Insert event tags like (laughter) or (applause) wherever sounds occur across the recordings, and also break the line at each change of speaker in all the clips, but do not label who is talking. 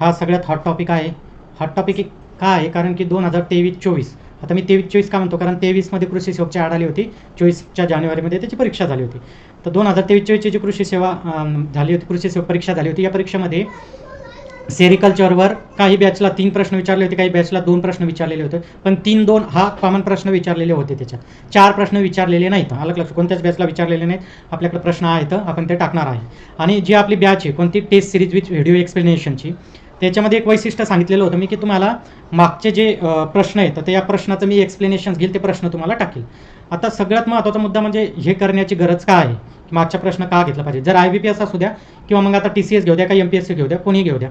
हा सगळ्यात hot topic आहे. हॉट टॉपिक का आहे? कारण की दोन हजार तेवीस चोवीस. आता मी तेवीस चोवीस का म्हणतो? कारण तेवीसमध्ये कृषी सेवकची आड आली होती. चोवीसच्या जानेवारीमध्ये त्याची परीक्षा झाली होती. तर दोन हजार तेवीस चोवीसची जी कृषी सेवा झाली होती कृषी सेवा परीक्षा झाली होती या परीक्षेमध्ये सेरिकल्चरवर काही बॅचला तीन प्रश्न विचारले होते काही बॅचला दोन प्रश्न विचारलेले होते. पण तीन दोन हा कॉमन प्रश्न विचारलेले होते त्याच्यात. चार प्रश्न विचारलेले नाहीत. अलग लक्ष कोणत्याच बॅचला विचारलेले नाहीत. आपल्याकडे प्रश्न आहेत आपण ते टाकणार आहे. आणि जी आपली बॅच आहे कोणती टेस्ट सिरीज विथ व्हिडिओ एक्सप्लेनेशनची त्याच्यामध्ये एक वैशिष्ट्य सांगितलेलं होतं मी की तुम्हाला मागचे जे प्रश्न आहेत तर या प्रश्नाचं मी एक्सप्लेनेशन घेईल ते प्रश्न तुम्हाला टाकेल. आता सगळ्यात महत्त्वाचा मुद्दा म्हणजे हे करण्याची गरज का आहे? की मागचा प्रश्न का घेतला पाहिजे? जर आय बी पी एस असू द्या किंवा मग आता टी सी एस घेऊ द्या का एम पी एस सी घेऊ द्या कोणी घेऊ द्या.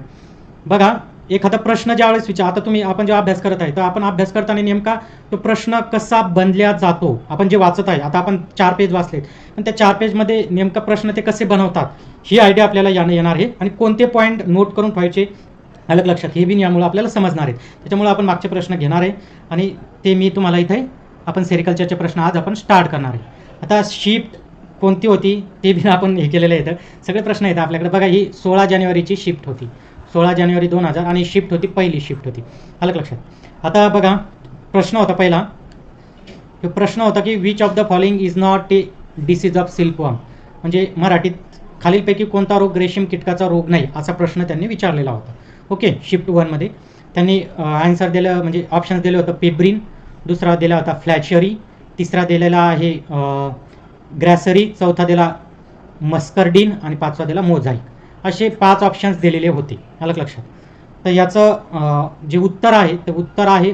बघा एखादा प्रश्न ज्यावेळेस विचार आता तुम्ही आपण जेव्हा अभ्यास करत आहे तर आपण अभ्यास करताना नेमका तो प्रश्न कसा बनल्या जातो? आपण जे वाचत आहे आता आपण चार पेज वाचलेत पण त्या चार पेजमध्ये नेमका प्रश्न ते कसे बनवतात? ही आयडिया आपल्याला यानं येणार आहे. आणि कोणते पॉईंट नोट करून ठेवायचे? अलग लक्षात. हे बी यामुळे आपल्याला समजणार आहेत. त्याच्यामुळे आपण मागचे प्रश्न घेणार आहे. आणि ते मी तुम्हाला इथे आपण सेरिकल्चरचे प्रश्न आज आपण स्टार्ट करणार आहे. आता शिफ्ट कोणती होती ते बी आपण हे केलेलं आहे सगळे प्रश्न आहेत आपल्याकडे. बघा ही सोळा जानेवारीची शिफ्ट होती. सोळा जानेवारी दोन हजार आणि शिफ्ट होती पहिली शिफ्ट होती. अलग लक्षात. आता बघा प्रश्न होता पहिला. प्रश्न होता की which of the following is not a disease of silkworm म्हणजे मराठीत खालीलपैकी कोणता रोग रेशीम कीटकाचा रोग नाही असा प्रश्न त्यांनी विचारलेला होता. ओके शिफ्ट वनमध्ये त्यांनी आन्सर दिलं म्हणजे ऑप्शन्स दिलं होतं पेब्रिन दुसरा दिला होता फ्लॅचरी तिसरा दिलेला आहे ग्रॅसरी चौथा दिला मस्कर्डिन आणि पाचवा दिला मोझाईक असे पाच ऑप्शन्स दिलेले होते अलग लक्षात? तर याचं जे उत्तर आहे ते उत्तर आहे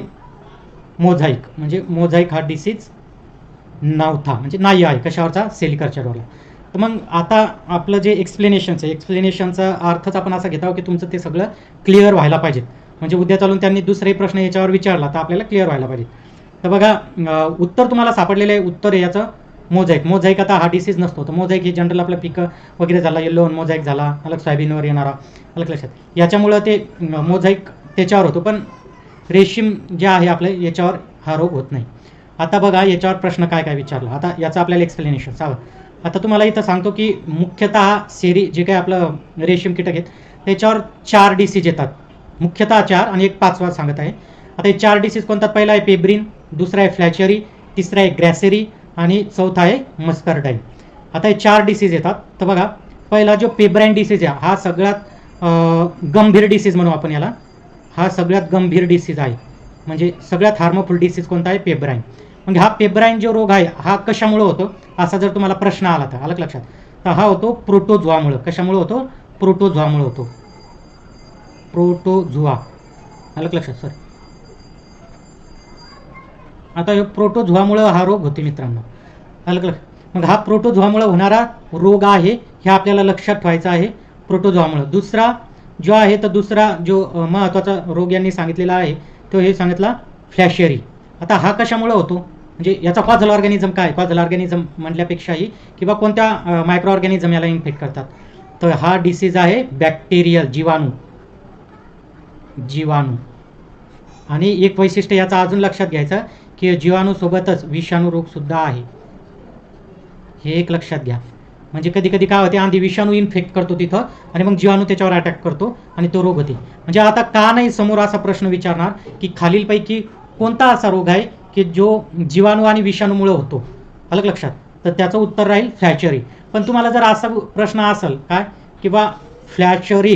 मोझाईक म्हणजे मोझाईक हा डिसीज नव्हता म्हणजे नाही आहे कशावरचा? सेलिकल्चरवरला तर मग आता आपलं जे एक्सप्लेनेशनचं एक्सप्लेनेशनचा अर्थच आपण असा घेत आहोत की तुमचं ते सगळं क्लिअर व्हायला पाहिजे म्हणजे उद्या चालून त्यांनी दुसरे प्रश्न याच्यावर विचारला तर आपल्याला क्लिअर व्हायला पाहिजे. तर बघा उत्तर तुम्हाला सापडलेलं आहे. उत्तर याचं मोझाईक मोझाईक आता हा डिसीज नसतो. तर मोझाईक हे जनरल आपलं पिकं वगैरे झाला येलो मोझाईक झाला अलग सोयाबीनवर येणारा अलग लक्षात. याच्यामुळं ते मोझाईक त्याच्यावर होतो. पण रेशीम जे आहे आपलं याच्यावर हा रोग होत नाही. आता बघा याच्यावर प्रश्न काय काय विचारला? आता याचं आपल्याला एक्सप्लेनेशन सांगा आता तुम्हाला इथं सांगतो की मुख्यतः सेरी जे काय आपलं रेशीम कीटक आहेत त्याच्यावर चार डिसीज येतात. मुख्यतः चार आणि एक पाचवा सांगत आहे. आता हे चार डिसीज कोणतात? पहिला आहे पेब्रिन दुसरा आहे फ्लॅचरी तिसरा आहे ग्रॅसेरी आणि चौथा आहे मस्करडाईन आता हे चार डिसीज येतात. तर बघा पहिला जो पेब्राईन डिसीज आहे हा सगळ्यात गंभीर डिसीज म्हणू आपण याला. हा सगळ्यात गंभीर डिसीज आहे. म्हणजे सगळ्यात हार्मफुल डिसीज कोणता आहे? पेब्राईन म्हणजे हा पेब्राईन जो रोग आहे हा कशामुळे होतो? असा जर तुम्हाला प्रश्न आला तर आलं लक्षात? तर हा होतो प्रोटोझुआमुळं. कशामुळे होतो? प्रोटोझोआमुळे होतो. प्रोटोझुआ. आलं लक्षात? सर आता हे प्रोटोझोआमुळं हा रोग होते मित्रांनो. आलं लक्ष मग हा प्रोटोझोआमुळं होणारा रोग आहे हे आपल्याला लक्षात ठेवायचा आहे प्रोटोझोआमुळं. दुसरा जो आहे तर दुसरा जो महत्त्वाचा रोग यांनी सांगितलेला आहे तो हे सांगितला फ्लॅशरी. आता हा कशामुळं होतो? म्हणजे याचा कॉझल ऑर्गॅनिझम काय? कॉझल ऑर्गॅनिझम म्हटल्यापेक्षाही किंवा कोणत्या मायक्रो ऑर्गॅनिझम याला इन्फेक्ट करतात? तर हा डिसीज आहे बॅक्टेरियल जीवाणू. जीवाणू. आणि एक वैशिष्ट्य याचा अजून लक्षात घ्यायचं की जीवाणूसोबतच विषाणू रोगसुद्धा आहे. हे एक लक्षात घ्या. म्हणजे कधी कधी काय होते आधी विषाणू इन्फेक्ट करतो तिथं आणि मग जीवाणू त्याच्यावर अटॅक करतो आणि तो रोग होते. म्हणजे आता का नाही समोर असा प्रश्न विचारणार की खालीलपैकी कोणता असा रोग आहे की जो जीवाणू आणि विषाणूमुळे होतो. अलग लक्षात. तर त्याचं उत्तर राहील फ्लॅचरी. पण तुम्हाला जर असा प्रश्न असेल काय? किंवा फ्लॅचरी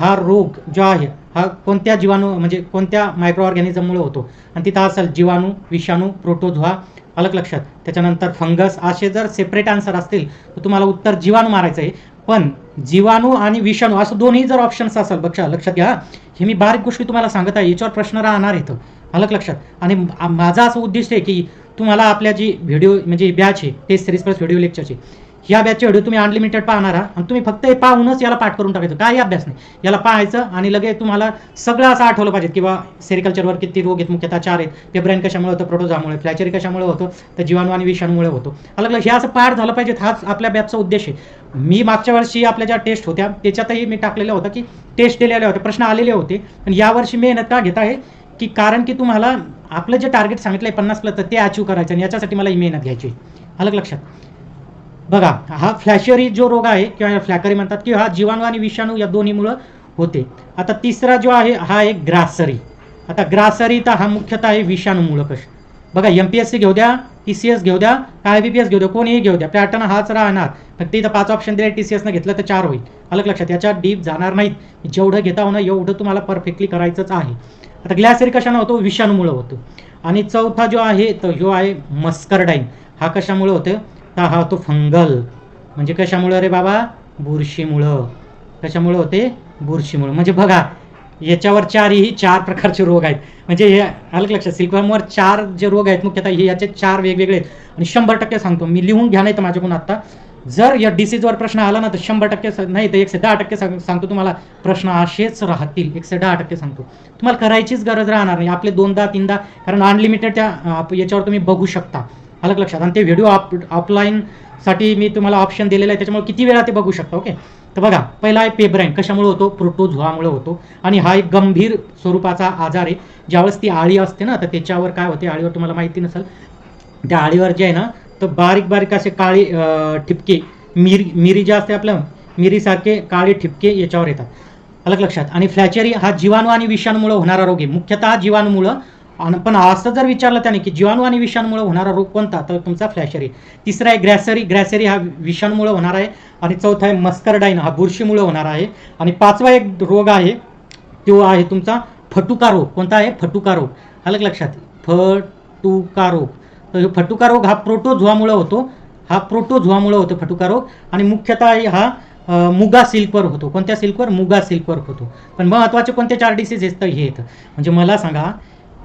हा रोग जो आहे हा कोणत्या जीवाणू म्हणजे कोणत्या मायक्रो ऑर्गॅनिझममुळे होतो? आणि तिथं असेल जीवाणू विषाणू प्रोटोझोआ अलग लक्षात. त्याच्यानंतर फंगस असे जर सेपरेट आन्सर असतील तर तुम्हाला उत्तर जीवाणू मारायचं आहे. पण जीवाणू आणि विषाणू असं दोन्ही जर ऑप्शन्स असेल बघा लक्षात घ्या हे मी बारीक गोष्टी तुम्हाला सांगत आहे. याच्यावर प्रश्न राहणार इथं. अलग लक्षात. आणि माझा असं उद्दिष्ट आहे की तुम्हाला आपल्या जी व्हिडिओ म्हणजे बॅच आहे टेस्ट सिरीज प्लस व्हिडिओ लेक्चरची ह्या बॅचचे व्हिडिओ तुम्ही अनलिमिटेड पाहणार आहात आणि तुम्ही फक्त हे पाहूनच याला पाठ करून टाकायचं. काही अभ्यास नाही. याला पाहायचं आणि लगेच तुम्हाला सगळं असं आठवलं पाहिजे. किंवा सेरिकल्चरवर किती रोग आहेत मुख्यतः चार आहेत. पेब्राईन कशामुळे होतं? प्रोटोझामुळे फ्लॅचरी कशामुळे होतं? तर जीवाणू आणि विषाणूमुळे होतो. अलग हे असं पाठ झालं पाहिजे. हाच आपल्या बॅचचा उद्देश आहे. मी मागच्या वर्षी आपल्या ज्या टेस्ट होत्या त्याच्यातही मी टाकलेल्या होतं की टेस्ट दिलेल्या होत्या प्रश्न आलेले होते. पण यावर्षी मेहनत का घेत आहे? की कारण की तुम्हाला आपलं जे टार्गेट सांगितलं आहे पन्नास प्लस तर ते अचीव करायचं आणि याच्यासाठी मला ही मेहनत घ्यायची. अलग लक्षात. बघा हा फ्लॅशरी जो रोग आहे किंवा फ्लॅकरी म्हणतात की हा जीवाणू आणि विषाणू या दोन्हीमुळं होते. आता तिसरा जो आहे हा आहे ग्रासरी. आता ग्रासरी तर हा मुख्यतः आहे विषाणूमुळकश बघा एम पी एस सी घेऊ द्या टी सी एस घेऊ द्या काय बी पी एस घेऊ द्या कोणीही घेऊ द्या पॅटर्न हाच राहणार. फक्त इथं पाच ऑप्शन दिले टी सी एसनं घेतलं तर चार होईल. अलग लक्षात याच्यात डीप जाणार नाहीत. जेवढं घेता होणं एवढं तुम्हाला परफेक्टली करायचंच आहे. आता ग्लॅसेरी कशानं होतो? विषाणूमुळं होतो. आणि चौथा जो आहे तो ह्यो आहे मस्करडाईन हा कशामुळं होतं तर हा होतो फंगल म्हणजे कशामुळं रे बाबा? बुरशीमुळं. कशामुळं होते? बुरशीमुळं. म्हणजे बघा याच्यावर चारही चार प्रकारचे रोग आहेत. म्हणजे हे आलं लक्षात? सिल्कवर्मवर चार जे रोग आहेत मुख्यतः हे याचे चार वेगवेगळे आहेत. आणि शंभर टक्के सांगतो मी लिहून घ्या नाही तर माझ्याकडून आत्ता जर या डिसीजवर प्रश्न आला ना तर शंभर टक्के नाही तर एकशे दहा टक्के सांगतो तुम्हाला. प्रश्न असेच राहतील. एकशे दहा टक्के सांगतो. तुम्हाला करायचीच गरज राहणार नाही. आपले दोनदा तीनदा कारण अनलिमिटेड त्या याच्यावर तुम्ही बघू शकता. अलग लक्षात. आणि ते व्हिडिओ ऑफ ऑफलाईनसाठी मी तुम्हाला ऑप्शन दिलेलं आहे. त्याच्यामुळे किती वेळा ते बघू शकता ओके तर बघा पहिला आहे पेब्राईन कशामुळे होतो? प्रोटोझोआमुळे होतो. आणि हा एक गंभीर स्वरूपाचा आजार आहे. ज्यावेळेस ती आळी असते ना तर त्याच्यावर काय होते? आळीवर तुम्हाला माहिती नसेल. त्या आळीवर जे आहे ना तर बारीक बारीक असे काळे ठिपके मिरी मिरी जे असते आपल्या मिरीसारखे काळे ठिपके याच्यावर येतात. अलग लक्षात. आणि फ्लॅचेरी हा जीवाणू आणि विषाणूमुळे होणारा रोग आहे. मुख्यतः जीवाणूमुळं आणि पण असं जर विचारलं त्याने की जीवाणू आणि विषाणूमुळे होणारा रोग कोणता? तर तुमचा फ्लॅशरी तिसरा आहे ग्रॅसरी. ग्रॅसरी हा विषाणूमुळे होणार आहे. आणि चौथा आहे मस्करडाईन. हा बुरशीमुळे होणार आहे. आणि पाचवा एक रोग आहे तो आहे तुमचा फटुका रोग. कोणता आहे? फटुका रोग. अलग लक्षात. फटुका रोग. फटुका रोग हा प्रोटोझोआमुळे होतो. हा प्रोटोझोआमुळे होतो फटुका रोग. आणि मुख्यतः हा मुगा सिल्कवर होतो. कोणत्या सिल्कवर? मुगा सिल्कवर होतो. पण महत्त्वाचे कोणते चार डिसीज आहेत? तर हे येतं म्हणजे मला सांगा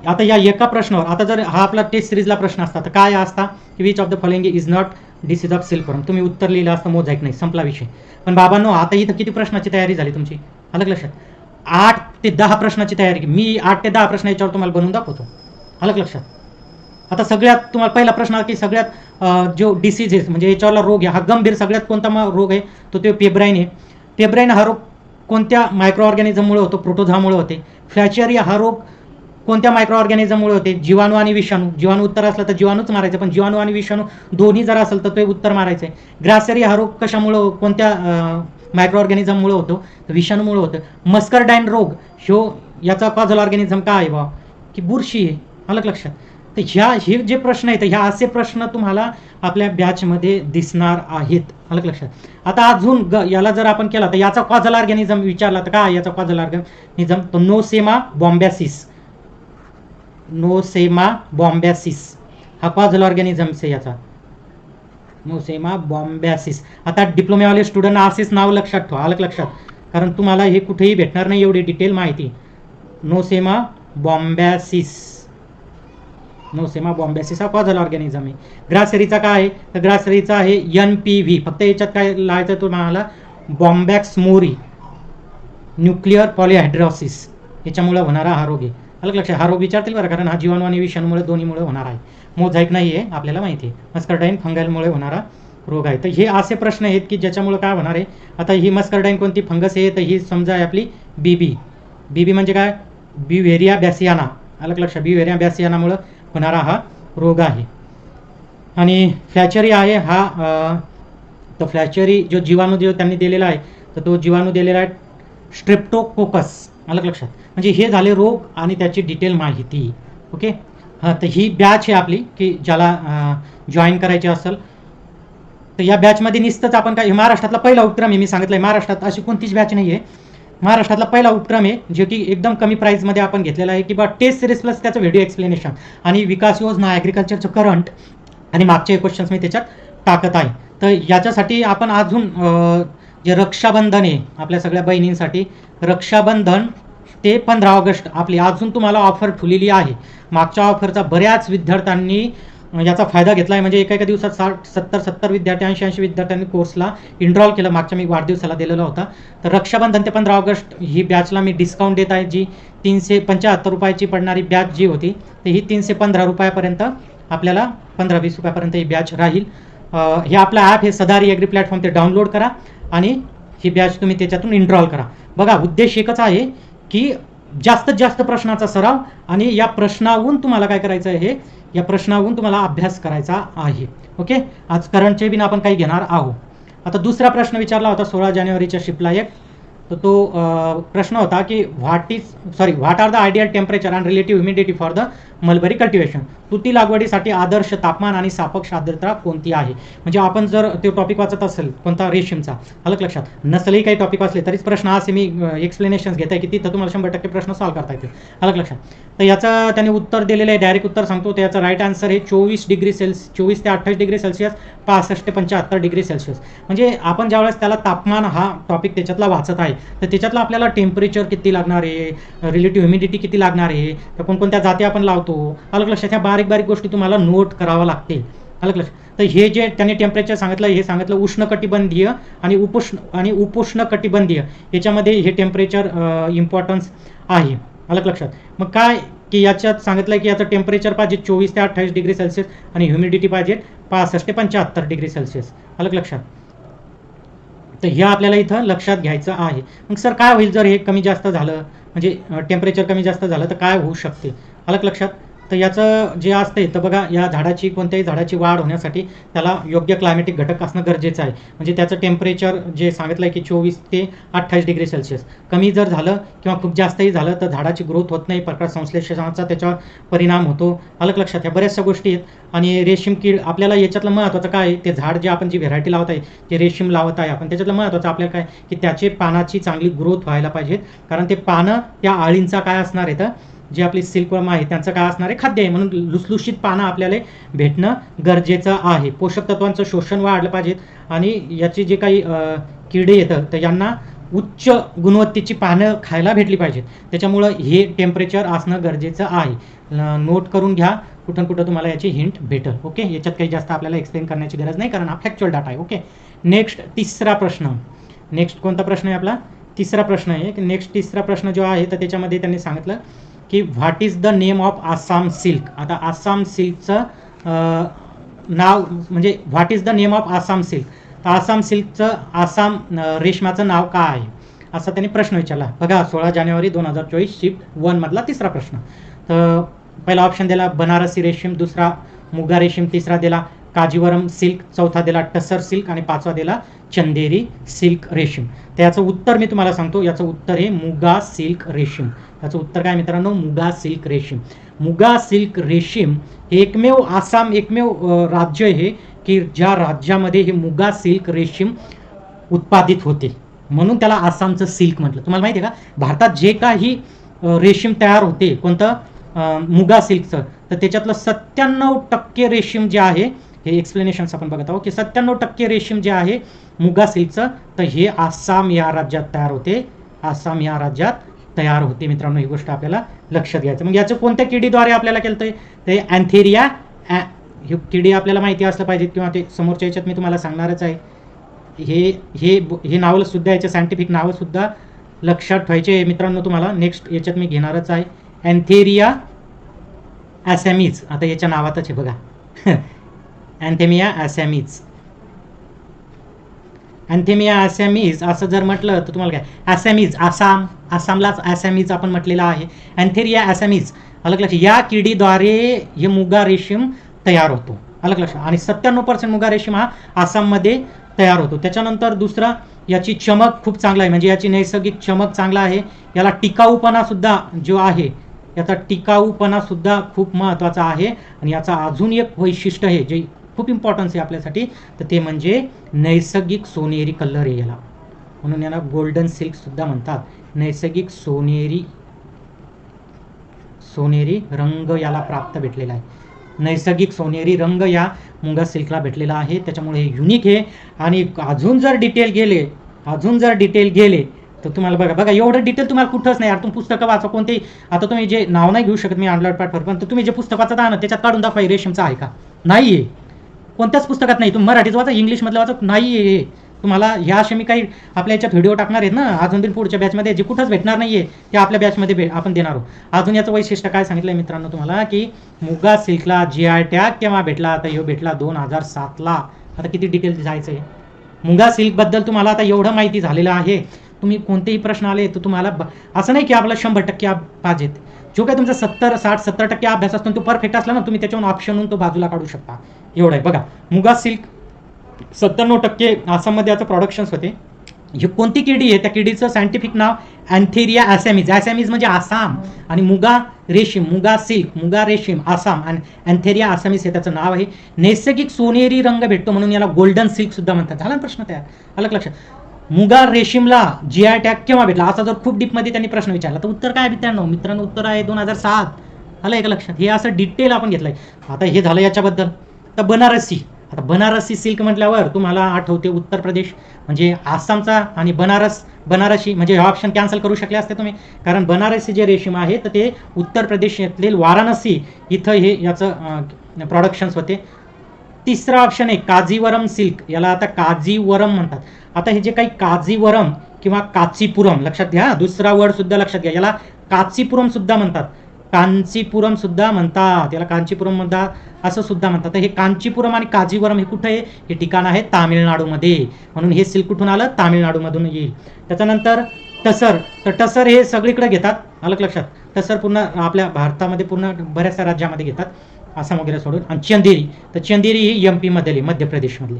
आता या एका प्रश्नावर आता जर हा आपला टेस्ट सिरीजला प्रश्न असता तर काय असता? की which of the following is not disease of silkworm तुम्ही उत्तर लिहिलं असतं मोजाईक नाही संपला विषय. पण बाबांनो आता इथं किती प्रश्नाची तयारी झाली तुमची? अलग लक्षात. आठ ते दहा प्रश्नाची तयारी मी आठ ते दहा प्रश्न याच्यावर तुम्हाला बनवून दाखवतो. अलग लक्षात. आता सगळ्यात तुम्हाला पहिला प्रश्न की सगळ्यात जो डिसीजेस म्हणजे याच्यावरला रोग आहे हा गंभीर सगळ्यात कोणता म- रोग आहे तो ते पेब्राईन आहे. पेब्राईन हा रोग कोणत्या मायक्रो ऑर्गॅनिझममुळे होतो? प्रोटोझामुळे होते. फ्लॅचेरिया हा रोग कोणत्या मायक्रो ऑर्गॅनिझममुळे होते? जीवाणू आणि विषाणू. जीवाणू उत्तर असलं तर जीवाणूच मारायचं पण जीवाणू आणि विषाणू दोन्ही जर असेल तर ते उत्तर मारायचं आहे ग्रासरी हा रोग कशामुळं कोणत्या मायक्रो ऑर्गॅनिझममुळे होतो? तर विषाणूमुळे होतं. मस्करडाईन रोग ह्यो याचा कॉझल ऑर्गॅनिझम काय आहे बा की बुरशी आहे. अलग लक्षात? तर ह्या हे जे प्रश्न आहेत ह्या असे प्रश्न तुम्हाला आपल्या बॅचमध्ये दिसणार आहेत. अलग लक्षात? आता अजून ग याला जर आपण केला तर याचा कॉझल ऑर्गॅनिझम विचारला तर काय? याचा कॉझल ऑर्गॅनिझम तो नोसेमा बॉम्बॅसिस. Nosema bombycis. हा कॉझल ऑर्गॅनिझम्स आहे याचा. Nosema bombycis. आता डिप्लोमावाले स्टुडंट असेच नाव लक्षात ठेवा. अलग लक्षात? कारण तुम्हाला हे कुठेही भेटणार नाही एवढी डिटेल माहिती. Nosema bombycis. नोसेमा बॉम्बॅसिस हा कॉझल ऑर्गॅनिझम आहे ग्रासरीचा काय आहे? तर ग्रासरीचा आहे एन पी व्ही फक्त याच्यात काय लावायचं तुम्हाला? Bombyx mori nuclear polyhedrosis. याच्यामुळे होणारा हा रोग आहे. अलग लक्षात? हा रोग विचारतील बरं कारण हा जीवाणू आणि विषाणूमुळे दोन्हीमुळे होणार आहे. मोझाईक नाही आहे आपल्याला माहिती आहे. मस्करडाईन फंगलमुळे होणारा रोग आहे. तर हे असे प्रश्न आहेत की ज्याच्यामुळे काय होणार आहे? आता ही मस्करडाईन कोणती फंगस आहे? तर ही समजा आहे आपली बीबी बीबी म्हणजे काय? बिव्हेरिया बॅसियाना. अलग लक्षात? बिव्हेरिया बॅसियानामुळं होणारा हा रोग आहे. आणि फ्लॅचरी आहे हा तर फ्लॅचरी जो जीवाणू जो त्यांनी दिलेला आहे तर तो जीवाणू दिलेला आहे स्ट्रेप्टोकोकस. अलग लक्षात. म्हणजे हे झाले रोग आणि त्याची डिटेल माहिती. ओके हां तर ही बॅच आहे आपली की ज्याला जॉईन करायची असेल. तर या बॅचमध्ये निसतंच आपण काय महाराष्ट्रातला पहिला उपक्रम आहे मी सांगितलं महाराष्ट्रात अशी कोणतीच बॅच नाही आहे महाराष्ट्रातला पहिला उपक्रम आहे जे की एकदम कमी प्राईजमध्ये आपण घेतलेला आहे की बा टेस्ट सिरीज प्लस त्याचं व्हिडिओ एक्सप्लेनेशन आणि विकास योजना ॲग्रिकल्चरचं करंट आणि मागचे क्वेश्चन्स मी त्याच्यात टाकत आहे. तर याच्यासाठी आपण अजून जे रक्षाबंधन आहे आपल्या सगळ्या बहिणींसाठी रक्षाबंधन ते पंधरा ऑगस्ट आपली अजून तुम्हाला ऑफर ठुलेली आहे. मागच्या ऑफरचा बऱ्याच विद्यार्थ्यांनी म्हणजे याचा फायदा घेतला आहे म्हणजे एका एका दिवसात साठ सत्तर सत्तर विद्यार्थी ऐंशी ऐंशी विद्यार्थ्यांनी कोर्सला इनरॉल केलं. मागच्या मी वाढदिवसाला दिलेला होता. तर रक्षाबंधन ते पंधरा ऑगस्ट ही बॅचला मी डिस्काउंट देत आहे जी तीनशे पंच्याहत्तर रुपयाची पडणारी बॅच जी होती तर ही तीनशे पंधरा रुपयापर्यंत आपल्याला पंधरा वीस रुपयापर्यंत ही बॅच राहील. हे आपलं ॲप हे सदारी एग्री प्लॅटफॉर्म ते डाउनलोड करा आणि ही बॅच तुम्ही त्याच्यातून इनरॉल करा. बघा उद्देश एकच आहे की जास्तीत जास्त प्रश्नाचा सराव आणि या प्रश्नाहून तुम्हाला काय करायचं आहे या प्रश्नावरून तुम्हाला अभ्यास करायचा आहे. ओके आज करंटचे बिन आपण काही घेणार आहोत. आता दुसरा प्रश्न विचारला होता सोळा जानेवारीच्या शिपला एक. तर तो प्रश्न होता की what is sorry what are the ideal temperature and relative humidity for the mulberry cultivation. तुती लागवडीसाठी आदर्श तापमान आणि सापेक्ष आर्द्रता कोणती आहे? म्हणजे आपण जर ते टॉपिक वाचत असेल कोणता रेशीमचा? अलग लक्षात. नसलेही काही टॉपिक वाचले तरीच प्रश्न असे मी एक्सप्लेनेशन घेत आहे की तिथं तुम्हाला शंभर टक्के प्रश्न सॉल्व्ह करता येतील. अलग लक्षात. तर याचं त्याने उत्तर दिलेलं आहे डायरेक्ट उत्तर सांगतो. त्याचं राईट आन्सर हे चोवीस डिग्री सेल्स चोवीस ते अठ्ठावीस डिग्री सेल्सिअस पासष्ट ते पंच्याहत्तर डिग्री सेल्सिअस म्हणजे आपण ज्यावेळेस त्याला तापमान हा टॉपिक त्याच्यातला वाचत आहे तर त्याच्यातलं आपल्याला टेम्परेचर किती लागणार आहे? रिलेटिव्ह ह्युमिडिटी किती लागणार आहे? तर कोणकोणत्या जाती आपण लावतो? अलग लक्षात ह्या बारीक बारीक गोष्टी तुम्हाला नोट कराव्या लागतील. अलग लक्षात तर हे जे त्यांनी टेम्परेचर सांगितलं हे सांगितलं उष्णकटिबंधीय आणि उपोष्ण आणि उपोष्ण कटिबंधीय याच्यामध्ये हे टेम्परेचर इम्पॉर्टन्स आहे. अलग लक्षात. मग काय की याच्यात सांगितलं की याचं टेम्परेचर पाहिजे चोवीस ते अठ्ठावीस डिग्री सेल्सिअस आणि ह्युमिडिटी पाहिजे पासष्ट ते पंच्याहत्तर डिग्री सेल्सिअस अलग लक्षात. तर हे आपल्याला इथं लक्षात घ्यायचं आहे. मग सर काय होईल जर हे कमी जास्त झालं? म्हणजे टेम्परेचर कमी जास्त झालं तर काय होऊ शकते? अलग लक्षात. तर याचं जे असते तर बघा या झाडाची कोणत्याही झाडाची वाढ होण्यासाठी त्याला योग्य क्लायमॅटिक घटक असणं गरजेचं आहे. म्हणजे त्याचं टेम्परेचर जे सांगितलं आहे की चोवीस ते अठ्ठावीस डिग्री सेल्सिअस कमी जर झालं किंवा खूप जास्तही झालं तर झाडाची ग्रोथ होत नाही प्रकाश संश्लेषणाचा त्याच्यावर परिणाम होतो. अलग लक्षात ह्या बऱ्याचशा गोष्टी आहेत. आणि रेशीम कीड आपल्याला याच्यातलं महत्त्वाचं काय आहे? ते झाड जे आपण जी व्हेरायटी लावत आहे जे रेशीम लावत आहे आपण त्याच्यातलं महत्त्वाचं आपल्याला काय? की त्याचे पानाची चांगली ग्रोथ व्हायला पाहिजेत. कारण ते पानं त्या आळींचा काय असणार आहे तर जे आपली सिल्कवर्म आहे त्यांचं काय असणार आहे? खाद्य आहे. म्हणून लुसलुशीत पानं आपल्याला भेटणं गरजेचं आहे. पोषक तत्वांचं शोषण वाढलं पाहिजेत. आणि याची जे काही किडे येतं तर यांना उच्च गुणवत्तेची पानं खायला भेटली पाहिजेत. त्याच्यामुळं हे टेम्परेचर असणं गरजेचं आहे. नोट करून घ्या. कुठं कुठं तुम्हाला याची हिंट भेटेल. ओके याच्यात काही जास्त आपल्याला एक्सप्लेन करण्याची गरज नाही कारण हा फॅक्च्युअल डाटा आहे. ओके नेक्स्ट तिसरा प्रश्न. नेक्स्ट कोणता प्रश्न आहे आपला? तिसरा प्रश्न आहे. की नेक्स्ट तिसरा प्रश्न जो आहे तर त्याच्यामध्ये त्यांनी सांगितलं की what is the name of Assam silk आता आसाम सिल्कचं नाव म्हणजे what is the name of Assam silk तर आसाम सिल्कचं आसाम रेशमाचं नाव काय आहे? असा त्यांनी प्रश्न विचारला. बघा सोळा जानेवारी दोन हजार चोवीस शिफ्ट वनमधला तिसरा प्रश्न. तर पहिला ऑप्शन दिला बनारसी रेशीम दुसरा मुगा रेशीम तिसरा दिला. काजीवरम सिल्क चौथा दिला टसर सिल्क आणि पाचवा दिला चंदेरी सिल्क रेशीम. तर याचं उत्तर मी तुम्हाला सांगतो याचं उत्तर हे मुगा सिल्क रेशीम. याचं उत्तर काय मित्रांनो? मुगा सिल्क रेशीम. मुगा सिल्क रेशीम हे एकमेव आसाम एकमेव राज्य आहे की ज्या राज्यामध्ये हे मुगा सिल्क रेशीम उत्पादित होते. म्हणून त्याला आसामचं सिल्क म्हटलं. तुम्हाला माहिती आहे का? भारतात जे काही रेशीम तयार होते कोणतं? मुगा सिल्कचं तर त्याच्यातलं सत्त्याण्णव टक्के रेशीम जे आहे हे एक्सप्लेनेशन्स आपण बघत आहोत की सत्त्याण्णव टक्के रेशीम जे आहे मुगा सिल्कचं तर हे आसाम या राज्यात तयार होते. आसाम या राज्यात तयार होते. मित्रांनो ही गोष्ट आपल्याला लक्षात घ्यायचं. मग याचं कोणत्या किडीद्वारे आपल्याला केलं ते अँथेरिया ही किडी आपल्याला माहिती असलं पाहिजे किंवा ते समोरच्या याच्यात मी तुम्हाला सांगणारच आहे. हे हे हे नावं सुद्धा याचे सायंटिफिक नावं सुद्धा लक्षात ठेवायचे मित्रांनो तुम्हाला नेक्स्ट याच्यात मी घेणारच आहे. अँथेरिया ॲसॅमीज आता याच्या नावातच आहे बघा. (laughs) अँथेमिया ॲसॅमीज अँथेमिया ॲसॅमीज असं जर म्हटलं तर तुम्हाला काय? ॲसॅमीज आसाम. आसामलाच ॲसॅमीज आपण म्हटलेलं आहे. अँथेरिया ॲसॅमीज अलग लक्ष या किडीद्वारे हे मुगा रेशीम तयार होतो. अलग लक्ष. आणि सत्त्याण्णव पर्सेंट मुगा रेशीम हा आसाममध्ये तयार होतो. त्याच्यानंतर दुसरा याची चमक खूप चांगला आहे. म्हणजे याची नैसर्गिक चमक चांगला आहे. याला टिकाऊपणा सुद्धा जो आहे याचा टिकाऊपणा सुद्धा खूप महत्त्वाचा आहे. आणि याचा अजून एक वैशिष्ट्य आहे जे खूप इम्पॉर्टन्स आहे आपल्यासाठी. तर ते म्हणजे नैसर्गिक सोनेरी कलर आहे याला. म्हणून याला गोल्डन सिल्क सुद्धा म्हणतात. नैसर्गिक सोनेरी सोनेरी रंग याला प्राप्त भेटलेला आहे. नैसर्गिक सोनेरी रंग या मुंगा सिल्कला भेटलेला आहे. त्याच्यामुळे हे युनिक आहे. आणि अजून जर डिटेल गेले अजून जर डिटेल गेले तर तुम्हाला बघा बघा एवढं डिटेल तुम्हाला कुठंच नाही. यार तुम्ही पुस्तकं वाचा कोणतेही. आता तुम्ही जे नाव नाही घेऊ शकत मी ऑनलाईन प्लॅटफॉर्म पण तुम्ही जे पुस्तक वाचत आहात ना त्याच्यात काढून दाखवा रेशमचा आहे का? नाही आहे कोणत्याच पुस्तकात नाही. तुम्ही मराठीत वाचा इंग्लिशमधलं वाचा नाही आहे तुम्हाला ह्या असे मी काही आपल्या याच्यात व्हिडिओ टाकणार आहेत ना अजून दिन पुढच्या बॅचमध्ये जे कुठंच भेटणार नाही आहे ते आपल्या बॅचमध्ये भे आपण देणार आहोत. अजून याचं वैशिष्ट्य काय सांगितलं आहे मित्रांनो तुम्हाला की मुगा सिल्कला जी आय टॅग केव्हा भेटला? आता ह्यो भेटला दोन हजार सातला. आता किती डिटेल जायचं आहे मुगा सिल्कबद्दल तुम्हाला आता एवढं माहिती झालेलं आहे. तुम्ही कोणतेही प्रश्न आले तर तुम्हाला ब- असं नाही की आपलं शंभर टक्के पाहिजेत जो काही तुमचा सत्तर साठ सत्तर टक्के अभ्यास असतो तो परफेक्ट असला ना तुम्ही त्याच्यावरून होऊन तो बाजूला काढू शकता. एवढं आहे. बघा मुगा सिल्क सत्त्याण्णव टक्के आसाममध्ये याचं प्रोडक्शन्स होते. ही कोणती किडी आहे? त्या किडीचं सायंटिफिक नाव अँथेरिया ॲसॅमिज ॲसॅमिज म्हणजे आसाम आणि मुगा रेशीम मुगा सिल्क मुगा रेशीम आसाम आणि अँथेरिया आसामीस हे त्याचं नाव आहे. नैसर्गिक सोनेरी रंग भेटतो म्हणून याला गोल्डन सिल्क सुद्धा म्हणतात. झाला ना प्रश्न तयार? आलं लक्षात. मुगा रेशीमला जी आय टॅग केव्हा भेटला? असा जर खूप डीपमध्ये त्यांनी प्रश्न विचारला तर उत्तर काय मित्रांनो? मित्रांनो उत्तर आहे दोन हजार सात. आलं का लक्षात? हे असं डिटेल आपण घेतलंय. आता हे झालं याच्याबद्दल. तर बनारसी. आता बनारसी सिल्क म्हटल्यावर तुम्हाला आठवते उत्तर प्रदेश. म्हणजे आसामचा आणि बनारस बनारसी म्हणजे हा ऑप्शन कॅन्सल करू शकले असते तुम्ही. कारण बनारसी जे रेशीम आहे तर ते उत्तर प्रदेश येथील वाराणसी इथं हे याचं प्रॉडक्शन्स होते. तिसरा ऑप्शन आहे काझीवरम सिल्क याला आता काझीवरम म्हणतात. आता हे जे काही काझीवरम किंवा काचीपुरम लक्षात घ्या दुसरा वर्ड सुद्धा लक्षात घ्या. याला काचीपुरम सुद्धा म्हणतात. कांचीपुरम सुद्धा म्हणतात. याला कांचीपुरम म्हणतात असं सुद्धा म्हणतात. तर हे कांचीपुरम आणि काझीवरम हे कुठं आहे? हे ठिकाण आहे तामिळनाडूमध्ये. म्हणून हे सिल्क कुठून आलं? तामिळनाडूमधून येईल. त्याच्यानंतर टसर तर टसर हे सगळीकडे घेतात. आलं लक्षात. टसर पूर्ण आपल्या भारतामध्ये पूर्ण बऱ्याचशा राज्यामध्ये घेतात. आसाम वगैरे सोडून. आणि चंदेरी. तर चंदेरी ही एम पीमधली मध्य प्रदेशमधली.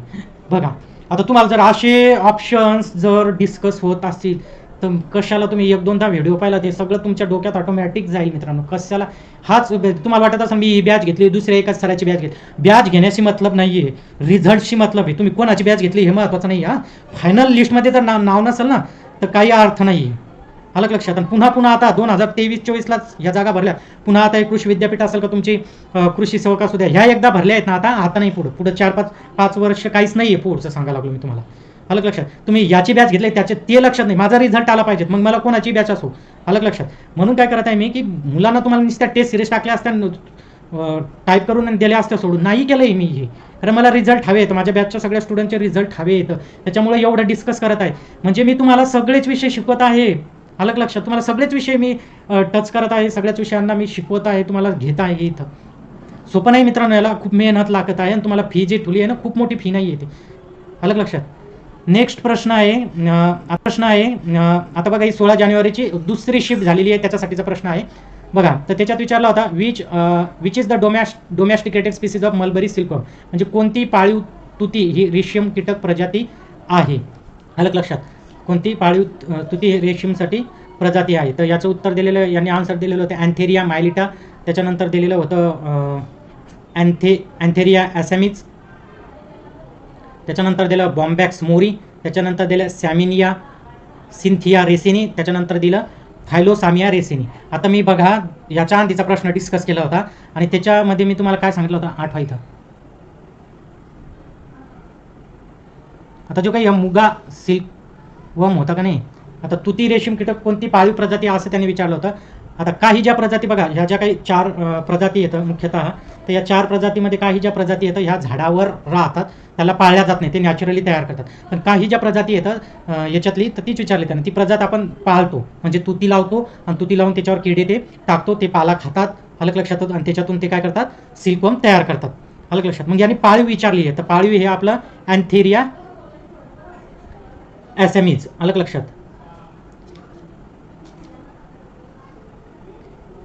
बघा. आता तुम्हाला जर असे ऑप्शन्स जर डिस्कस होत असतील तर कशाला तुम्ही एक दोनदा व्हिडिओ पाहिला? ते सगळं तुमच्या डोक्यात ऑटोमॅटिक जाईल मित्रांनो. कशाला? हाच तुम्हाला वाटत असं मी ही बॅच घेतली दुसऱ्या एकाच सराची बॅच घेतली. बॅच घेण्याशी मतलब नाही आहे रिझल्टशी मतलब आहे. तुम्ही कोणाची बॅच घेतली हे महत्त्वाचं नाही हा. फायनल लिस्टमध्ये जर नाव नाव नसेल ना तर काही अर्थ नाही आहे अलग लक्षात. आणि पुन्हा पुन्हा आता दोन हजार तेवीस चोवीसलाच ह्या जागा भरल्या. पुन्हा आता एक कृषी विद्यापीठ असेल का तुमची कृषी सेवक असू द्या ह्या एकदा भरल्या आहेत ना आता आता नाही पुढं. पुढं चार पाच पाच वर्ष काहीच नाही आहे पुढचं सांगायला लागलो मी तुम्हाला. अलग लक्षात. तुम्ही याची बॅच घेतली त्याचे ते लक्षात नाही. माझा रिझल्ट आला पाहिजे मग मला कोणाची बॅच असो? अलग लक्षात. म्हणून काय करत आहे मी की मुलांना तुम्हाला नुसत्या टेस्ट सिरीज टाकल्या असत्या टाईप करून दिल्या असत्या सोडून. नाही केलं मी हे. कारण मला रिझल्ट हवे आहेत. माझ्या बॅचच्या सगळ्या स्टुडंटचे रिझल्ट हवे आहेत. त्याच्यामुळे एवढं डिस्कस करत आहे. म्हणजे मी तुम्हाला सगळेच विषय शिकवत आहे. आलं लक्षात. तुम्हाला सगळेच विषय मी टच करत आहे सगळ्याच विषयांना मी शिकवत आहे तुम्हाला घेत आहे इथं. सोपं नाही मित्रांनो याला खूप मेहनत लागत आहे आणि तुम्हाला फी जी ठुली आहे ना खूप मोठी फी नाही येते. आलं लक्षात. नेक्स्ट प्रश्न आहे प्रश्न आहे आता बघा ही सोळा जानेवारीची दुसरी शिफ्ट झालेली आहे त्याच्यासाठीचा प्रश्न आहे. बघा तर त्याच्यात विचारला होता which which is the domes domesticated species of mulberry silkworm म्हणजे कोणती पाळीव तुती ही रेशीम कीटक प्रजाती आहे? आलं लक्षात. कोणती पाळीव तुती रेशीमसाठी प्रजाती आहे. तर याचं उत्तर दिलेलं यांनी आन्सर दिलेलं होतं अँथेरिया मायलिटा त्याच्यानंतर दिलेलं होतं अँथे अँथेरिया ॲसॅमिज त्याच्यानंतर दिलं बॉम्बॅक्स मोरी त्याच्यानंतर दिलं सॅमिनिया सिंथिया रेसिनी त्याच्यानंतर दिलं थायलोसामिया रेसिनी आता मी बघा याच्या आधीचा प्रश्न डिस्कस केला होता. आणि त्याच्यामध्ये मी तुम्हाला काय सांगितलं होतं? आठवा इथं. आता जो काही हा मुगा सिल्क वम होता का नाही? आता तुती रेशीम कीटक कोणती पाळीव प्रजाती असं त्यांनी विचारलं होतं. आता काही ज्या प्रजाती बघा ह्या ज्या काही चार प्रजाती येतं मुख्यतः तर या चार प्रजातीमध्ये काही ज्या प्रजाती येतं ह्या झाडावर राहतात त्याला पाळल्या जात नाही ते नॅचरली तयार करतात. पण काही ज्या प्रजाती येतात याच्यातली तर तीच विचारली त्यांनी. ती प्रजात आपण पाळतो म्हणजे तुती लावतो आणि तुती लावून त्याच्यावर किडे ते टाकतो ते पाला खातात अलग लक्षात आणि त्याच्यातून ते काय करतात? सिल्कवम तयार करतात. अलग लक्षात. मग यांनी पाळीव विचारली आहे. तर पाळीव हे आपलं अँथेरिया ॲसॅमिज अलग लक्षात.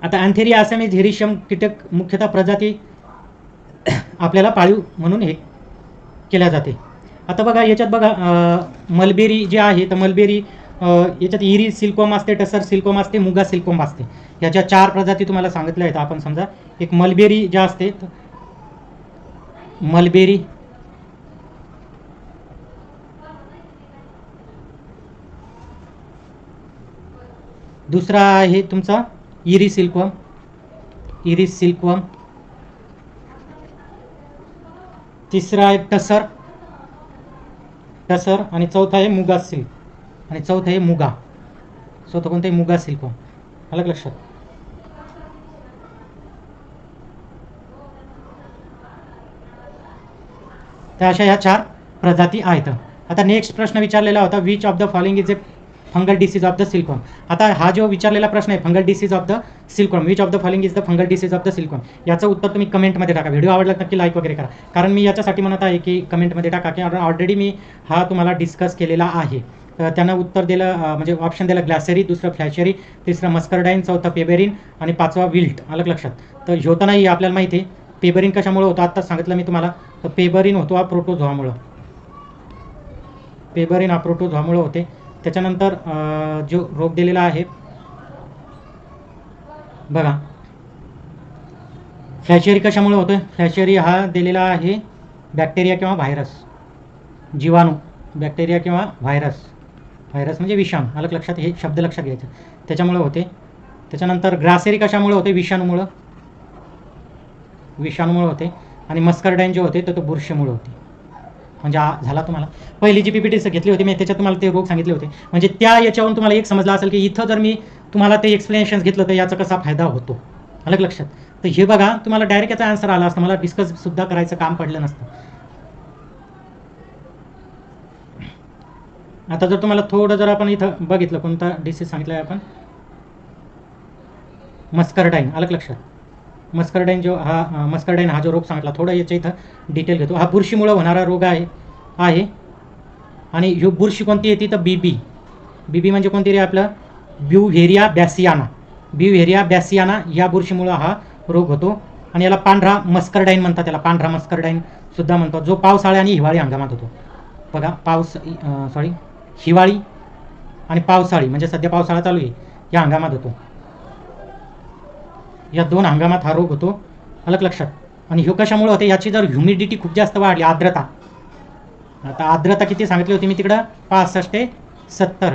आता अँथेरिया ॲसॅमिज हिरिशम कीटक मुख्यतः प्रजाती (coughs) आपल्याला पाळीव म्हणून हे केल्या जाते. आता बघा याच्यात बघा मलबेरी जे आहे तर मलबेरी याच्यात इरी सिल्कोम असते टसर सिल्कोम असते मुगा सिल्कोम असते. याच्या चार प्रजाती तुम्हाला सांगितल्या आहेत. आपण समजा एक मलबेरी ज्या असते मलबेरी दुसरा आहे तुमचा इरी सिल्कवम. इरिस सिल्कवम. तिसरा आहे टसर. टसर आणि चौथा आहे मुगा सिल्क. आणि चौथा आहे मुगा. चौथं कोणतं आहे? मुगा सिल्कवम. अलग लक्षात? तर अशा ह्या चार प्रजाती आहेत. आता नेक्स्ट प्रश्न विचारलेला होता which of the following is a fungal disease of the silkworm आता हा जो विचारलेला प्रश्न आहे fungal disease of the silkworm which of the following is the fungal disease of the silkworm याचं उत्तर तुम्ही कमेंटमध्ये टाका. व्हिडिओ आवडला नक्की लाईक वगैरे करा. कारण मी याच्यासाठी म्हणत आहे की कमेंटमध्ये टाका की ऑलरेडी मी हा तुम्हाला डिस्कस केलेला आहे. तर त्यानं उत्तर दिलं म्हणजे ऑप्शन दिलं ग्लॅसेरी दुसरं फ्लॅशरी तिसरं मस्करडाईन चौथं पेबेरिन आणि पाचवा विल्ट अलग लक्षात. तर ह्यो नाही आपल्याला माहिती आहे. पेबरिन कशामुळे होतं? आत्ता सांगितलं मी तुम्हाला. तर पेबरिन होतो हा प्रोटोझोआमुळं पेबरिन हा प्रोटोझोआमुळं होते. त्याच्यानंतर जो रोग दिलेला आहे बघा. फ्लॅशेरी कशामुळे होतोय? फ्लॅशेरी हा दिलेला आहे बॅक्टेरिया किंवा व्हायरस जीवाणू बॅक्टेरिया किंवा व्हायरस व्हायरस म्हणजे विषाणू. अलग लक्षात? हे शब्द लक्षात घ्यायचं. त्याच्यामुळे होते. त्याच्यानंतर ग्रासेरी कशामुळे होते? विषाणूमुळं. विषाणूमुळे होते. आणि मस्करडाईन जे होते तर तो बुरशीमुळे होते. म्हणजे झाला तुम्हाला. पहिली जी पीपीटी घेतली होती मी त्याच्यात तुम्हाला ते रोग सांगितले होते. म्हणजे त्या याच्यावरून तुम्हाला एक समजलं असेल की इथं जर मी तुम्हाला ते एक्सप्लेनेशन घेतलं तर याचा कसा फायदा होतो? अलग लक्षात. तर हे बघा तुम्हाला डायरेक्ट याचा आन्सर आला असतं. मला डिस्कस सुद्धा करायचं काम पडलं नसतं. आता जर तुम्हाला थोडं जर आपण इथं बघितलं कोणता डिसीज सांगितलं आहे आपण? मस्करडाईन अलग लक्षात. मस्करडाईन जो हा मस्करडाईन हा जो रोग सांगितला थोडं याच्या इथं डिटेल घेतो. हा बुरशीमुळं होणारा रोग आहे आहे. आणि ह्यो बुरशी कोणती येते तर बीबी बीबी म्हणजे कोणती रे आपलं? ब्युव्हेरिया बॅसियाना. ब्युव्हेरिया बॅसियाना या बुरशीमुळं हा रोग होतो. आणि याला पांढरा मस्करडाईन म्हणतात त्याला पांढरा मस्करडाईन सुद्धा म्हणतात. जो पावसाळ्या आणि हिवाळी हंगामात होतो. बघा पाऊस सॉरी हिवाळी आणि पावसाळी म्हणजे सध्या पावसाळा चालू आहे या हंगामात होतो. या दोन हंगामात हा रोग होतो. अलग लक्षात. आणि ह्यो कशामुळे होते? याची जर ह्युमिडिटी खूप जास्त वाढली आर्द्रता. आता आर्द्रता किती सांगितली होती मी तिकडं? पासष्ट ते सत्तर.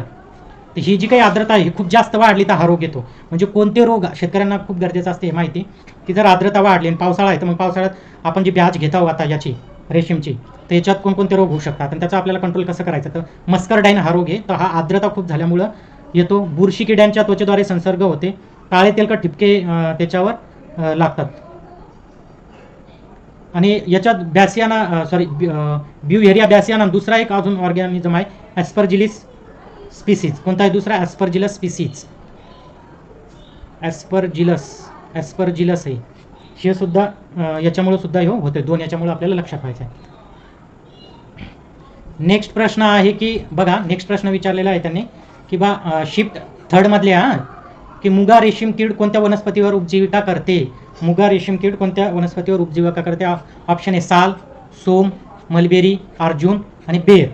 तर ही जी काही आर्द्रता आहे ही खूप जास्त वाढली तर हा रोग येतो. म्हणजे कोणते रोग शेतकऱ्यांना खूप गरजेचं असते हे माहिती. की जर आर्द्रता वाढली आणि पावसाळा आहे तर मग पावसाळ्यात आपण जी बॅच घेत आहोत आता याची रेशीमची तर याच्यात कोणकोणते रोग होऊ शकतात? आणि त्याचा आपल्याला कंट्रोल कसं करायचं? तर मस्करडाईन हा रोग आहे. तर हा आर्द्रता खूप झाल्यामुळं येतो. बुरशी किड्यांच्या त्वचेद्वारे संसर्ग होते. काळे तेलकट ठिपके त्याच्यावर लागतात. आणि याच्यात बॅसियाना सॉरी ब्युहेरिया बॅसियाना दुसरा एक अजून ऑर्गॅनिझम आहे ॲस्पर्जिलिस स्पीसीज. कोणता आहे दुसरा? ॲस्पर्जिलस स्पीसीज. ॲस्पर्जिलस ॲस्पर्जिलस आहे. हे सुद्धा याच्यामुळे सुद्धा हे होते दोन याच्यामुळे आपल्याला लक्षात ठेवायचं आहे नेक्स्ट प्रश्न आहे की बघा नेक्स्ट प्रश्न विचारलेला आहे त्यांनी की बा शिफ्ट थर्डमधले हां की मुगा रेशीम कीड कोणत्या वनस्पतीवर उपजीविका करते? मुगा रेशीम कीड कोणत्या वनस्पतीवर उपजीविका करते? ऑप्शन आहे साल सोम मलबेरी अर्जुन आणि बेर.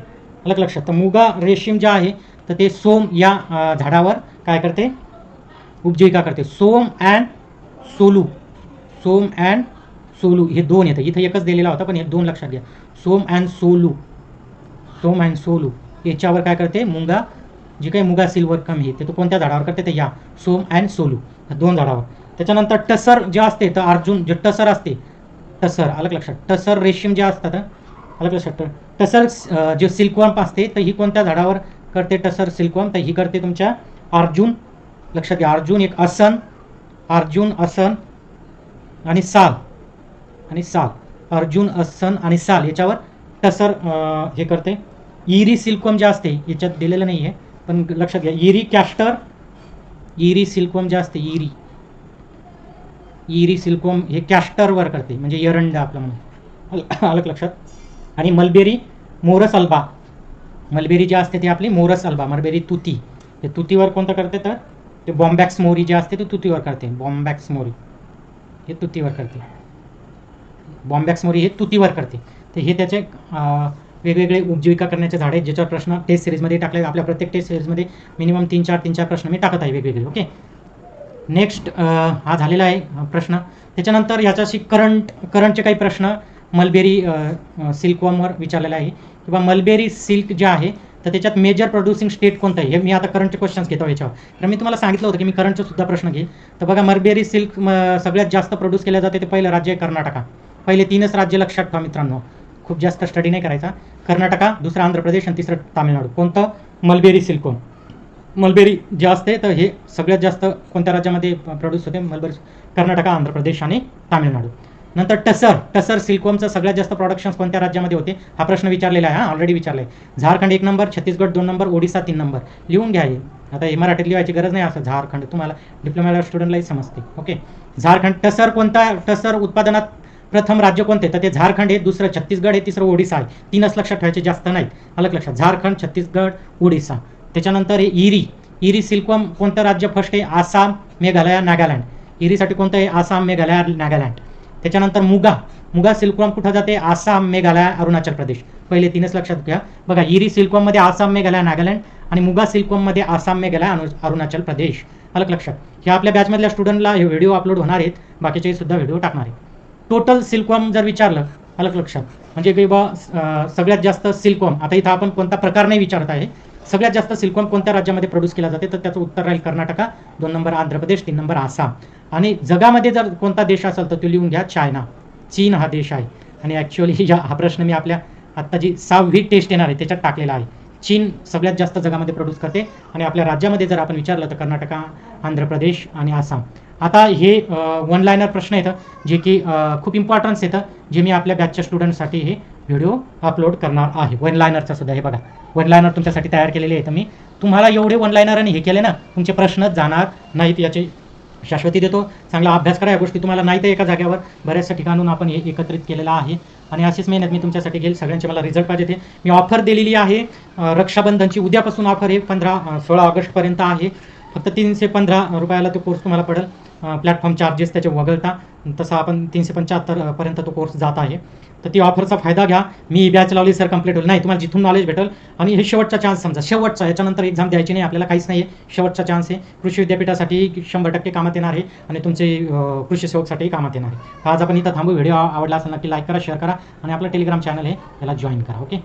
अलग लक्षात. तर मुगा रेशीम जे आहे तर ते सोम या झाडावर काय करते? उपजीविका करते. सोम अँड सोलू. सोम अँड सोलू. हे दोन येतं. इथं एकच दिलेला होता पण हे दोन लक्षात घ्या. सोम अँड सोलू. सोम अँड सोलू. याच्यावर काय करते? मुंगा जी काही मुगा सिल्वर कमी आहे ते तो कोणत्या झाडावर करते ते या सोम अँड सोलू दोन झाडावर. त्याच्यानंतर टसर जे असते तर अर्जुन जे टसर असते टसर अलग लक्षात टसर रेशीम जे असतात अलग लक्षात टसर जे सिल्कवर्म असते तर ही कोणत्या झाडावर करते टसर सिल्कवर्म तर ही करते तुमच्या अर्जुन लक्षात घ्या अर्जुन एक असन अर्जुन असन आणि साल आणि साल अर्जुन असन आणि साल याच्यावर टसर हे करते. इरी सिल्कवम जे असते याच्यात दिलेलं नाही आहे पण लक्षात घ्या इरी कॅस्टर इरी सिल्कवम जे असते इरी. इरी सिल्कवम हे कॅस्टरवर करते म्हणजे एरंड आपलं म्हणून. अलग लक्षात? आणि मलबेरी मोरस अल्बा. मलबेरी जे असते ते आपली मोरस अल्बा मलबेरी तुती. हे तुतीवर कोणतं करते तर? ते बॉम्बॅक्स मोरी जे असते ते तुतीवर करते. बॉम्बॅक्स मोरी. हे तुतीवर करते. बॉम्बॅक्स मोरी हे तुतीवर करते. तर हे त्याचे वेगवेगळे उपजीविका करण्याचे झाड आहेत ज्याच्यावर प्रश्न टेस्ट सिरीजमध्ये टाकले आपल्या प्रत्येक टेस्ट सिरीजमध्ये मिनिमम तीन चार तीन चार प्रश्न मी टाकत आहे वेगवेगळे ओके नेक्स्ट हा झालेला आहे प्रश्न. त्याच्यानंतर याच्याशी करंट करंटचे काही प्रश्न मलबेरी सिल्कवॉमवर विचारलेला आहे. किंवा मलबेरी सिल्क जे आहे तर त्याच्यात मेजर प्रोड्युसिंग स्टेट कोणतं आहे? हे मी आता करंटचे क्वेश्चन्स घेतो याच्यावर. तर मी तुम्हाला सांगितलं होतं की मी करंटचे सुद्धा प्रश्न घेईल तर बघा मलबेरी सिल्क सगळ्यात जास्त प्रोड्यूस केल्या जाते ते पहिलं राज्य आहे कर्नाटका. पहिले तीनच राज्य लक्षात ठेवा मित्रांनो. खूप जास्त स्टडी नाही करायचा. कर्नाटका दुसरा आंध्र प्रदेश आणि तिसरं तामिळनाडू. कोणतं? मलबेरी सिल्कोन. मलबेरी जे असते तर हे सगळ्यात जास्त कोणत्या राज्यामध्ये प्रोड्यूस होते? मलबेरी कर्नाटका आंध्र प्रदेश आणि तामिळनाडू. नंतर टसर. टसर सिल्कोमचं सगळ्यात जास्त प्रोडक्शन कोणत्या राज्यामध्ये होते? हा प्रश्न विचारलेला आहे हा ऑलरेडी विचारला आहे झारखंड एक नंबर छत्तीसगड दोन नंबर ओडिसा तीन नंबर. लिहून घ्या हे. आता हे मराठीत लिहायची गरज नाही असं झारखंड. तुम्हाला डिप्लोमा स्टुडंटलाही समजते. ओके झारखंड टसर कोणता? टसर उत्पादनात प्रथम राज्य कोणते? तर ते झारखंड आहे दुसरं छत्तीसगड हे तिसरं ओडिसा आहे. तीनच लक्षात ठेवायचे जास्त नाहीत. अलग लक्षात. झारखंड छत्तीसगड ओडिसा. त्याच्यानंतर हे इरी. इरी सिल्कॉम कोणतं राज्य फर्स्ट आहे? आसाम मेघालय नागालँड. इरीसाठी कोणतं आहे? आसाम मेघालय नागालँड. त्याच्यानंतर मुगा. मुगा सिल्कॉम कुठं जाते? आसाम मेघालय अरुणाचल प्रदेश. पहिले तीनच लक्षात घ्या. बघा इरी सिल्कॉममध्ये आसाम मेघालय नागालँड आणि मुगा सिल्कॉममध्ये आसाम मेघालय अरुणाचल प्रदेश. अलग लक्षात. ह्या आपल्या बॅचमधल्या स्टुडंटला हे व्हिडिओ अपलोड होणार आहेत. बाकीचे सुद्धा व्हिडिओ टाकणार आहेत. टोटल सिल्कॉम जर विचारलं अलग लक्षात. म्हणजे की बा सगळ्यात जास्त सिल्कॉम आता इथं आपण कोणता प्रकार नाही विचारत आहे सगळ्यात जास्त सिल्कॉम कोणत्या राज्यामध्ये प्रोड्यूस केला जाते तर त्याचं उत्तर राहील कर्नाटका दोन नंबर आंध्र प्रदेश तीन नंबर आसाम. आणि जगामध्ये जर कोणता देश असेल तर तो लिहून घ्या चायना. चीन हा देश आहे. आणि ॲक्च्युअली (laughs) या हा प्रश्न मी आपल्या आत्ता जी सहावी टेस्ट येणार आहे त्याच्यात टाकलेला आहे. चीन सगळ्यात जास्त जगामध्ये प्रोड्यूस करते आणि आपल्या राज्यामध्ये जर आपण विचारलं तर कर्नाटका आंध्र प्रदेश आणि आसाम. आता हे वन लायनर प्रश्न येतं जे की खूप इम्पॉर्टन्स येतं जे मी आपल्या बॅचच्या स्टुडंटसाठी हे व्हिडिओ अपलोड करणार आहे. वन लायनरचा सुद्धा हे बघा. वन लायनर तुमच्यासाठी तयार केलेले आहेत मी तुम्हाला एवढे वन लायनर हे केले ना तुमचे प्रश्न जाणार नाहीत याची शाश्वती देतो. चांगला अभ्यास करा या गोष्टी तुम्हाला नाही तर एका जागेवर बऱ्याचशा ठिकाणून आपण हे एकत्रित केलेलं आहे. आणि अशीच मेहनत मी तुमच्यासाठी घेईल. सगळ्यांचे मला रिझल्ट पाहिजे ते. मी ऑफर दिलेली आहे. रक्षाबंधनची उद्यापासून ऑफर हे पंधरा सोळा ऑगस्टपर्यंत आहे. फक्त तीनशे पंधरा रुपयाला तो कोर्स तुम्हाला पडेल. प्लॅटफॉर्म चार्जेस त्याचे वगळता. तसा आपण तीनशे पंच्याहत्तर पर्यंत तो कोर्स जात आहे. तर ती ऑफरचा फायदा घ्या. मी बॅच लावली सर कंप्लीट होईल. नाही तुम्हाला जिथून नॉलेज भेटेल. आणि हे शेवटचा चान्स समजा. शेवटचा याच्यानंतर एक्झाम द्यायची नाही आपल्याला काहीच नाही आहे शेवटचा चान्स आहे. कृषी विद्यापीठासाठी शंभर टक्के कामात येणार आहे. आणि तुमचे कृषी सेवकसाठीही कामात येणार आहे. आज आपण इथं थांबू. व्हिडिओ आवडला असेल नक्की लाईक करा शेअर करा. आणि आपलं टेलिग्राम चॅनल आहे याला जॉईन करा ओके